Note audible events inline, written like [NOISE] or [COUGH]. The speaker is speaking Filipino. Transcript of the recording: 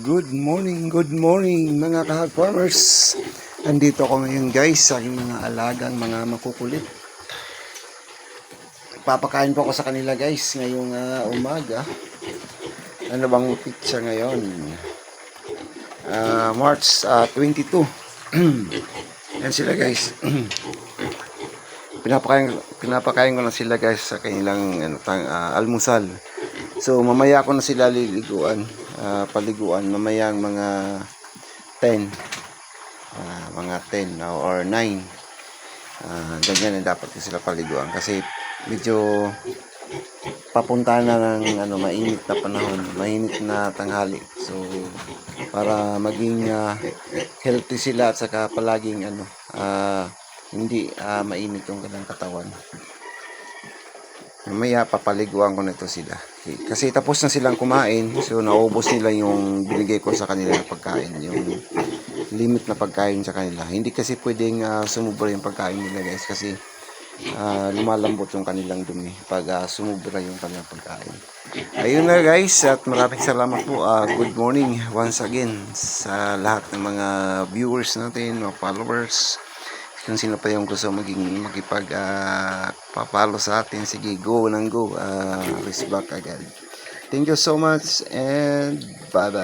Good morning, good morning mga kahag farmers. Andito ako ngayon guys sa aking mga alagang mga makukulit. Papakain po ako sa kanila guys ngayong ah, umaga. Ano bang pizza ngayon? Ah, March ah, 22. [CLEARS THROAT] Yan sila guys. [CLEARS THROAT] pinapakain pinapakain ko na sila guys sa kanilang ano, tang, ah, almusal. So mamaya ko na sila liliguan, ah, paliguan mamayang mga 10. ah, mga 10 no, or 9. Ah, ganyan na dapat sila paliguan kasi medyo papunta na ng ano mainit na panahon, mainit na tanghali. So para maging ah, healthy sila at saka palaging ano ah, hindi ah, mainit yung kanilang katawan. Mamaya papaliguan ko nito sila. Kasi tapos na silang kumain, so naubos nila yung binigay ko sa kanila na pagkain, yung limit na pagkain sa kanila. Hindi kasi pwedeng ah, sumubra yung pagkain nila guys kasi ah, lumalambot yung kanilang dumi pag ah, sumubra yung kanilang pagkain. Ayun na guys at maraming salamat po. Ah, good morning once again sa lahat ng mga viewers natin, mga followers. Kung sino pa yung gusto maging makipag ah, papalo sa atin, sige go nang go. Uh, back agad. Thank you so much and bye bye.